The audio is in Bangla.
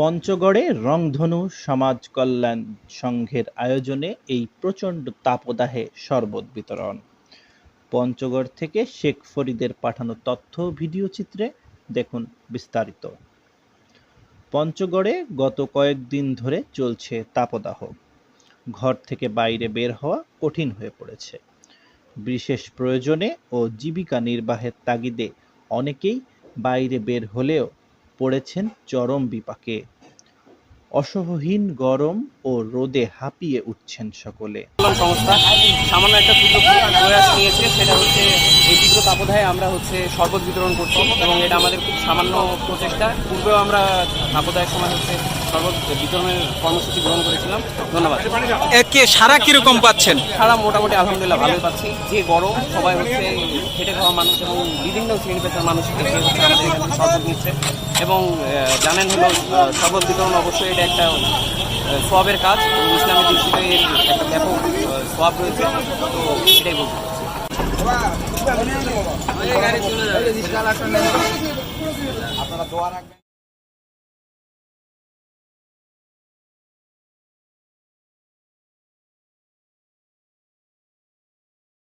পঞ্চগড়ে রংধনু সমাজ কল্যাণ সংঘের আয়োজনে এই প্রচণ্ড তাপদাহে শরবত বিতরণ। পঞ্চগড় থেকে শেখ ফরিদের পাঠানো তথ্য ভিডিও চিত্রে দেখুন বিস্তারিত। পঞ্চগড়ে গত কয়েকদিন ধরে চলছে তাপদাহ। ঘর থেকে বাইরে বের হওয়া কঠিন হয়ে পড়েছে। বিশেষ প্রয়োজনে ও জীবিকা নির্বাহের তাগিদে অনেকেই বাইরে বের হলেও পড়েছেন চরম বিপাকে। অসহহীন গরম ও রোদে হাঁপিয়ে উঠছেন সকলে। সংস্থা সামান্য একটা সুযোগ প্রয়াস নিয়েছে সেটা হচ্ছে এই তীব্র তাপদাহে আমরা হচ্ছে শরবত বিতরণ করছি এবং এটা আমাদের খুব সামান্য প্রচেষ্টা। পূর্বেও আমরা তাপদাহের সময় হচ্ছে শরবত বিতরণের কর্মসূচি গ্রহণ করেছিলাম। ধন্যবাদ। একে সারা কীরকম পাচ্ছেন? সারা মোটামুটি আলহামদুলিল্লাহ ভালোই পাচ্ছি। যে গরম সবাই হচ্ছে খেটে খাওয়া মানুষ এবং বিভিন্ন শ্রেণি পেশার মানুষ শরবত নিচ্ছে। এবং জানেন হলো শরবত বিতরণ অবশ্যই এটা একটা সোয়াবের কাজ। ইসলামের দৃষ্টিতে এর একটা ব্যাপক সোয়াব রয়েছে। তো এটাই বলব আপনারা দোয়া রাখবেন।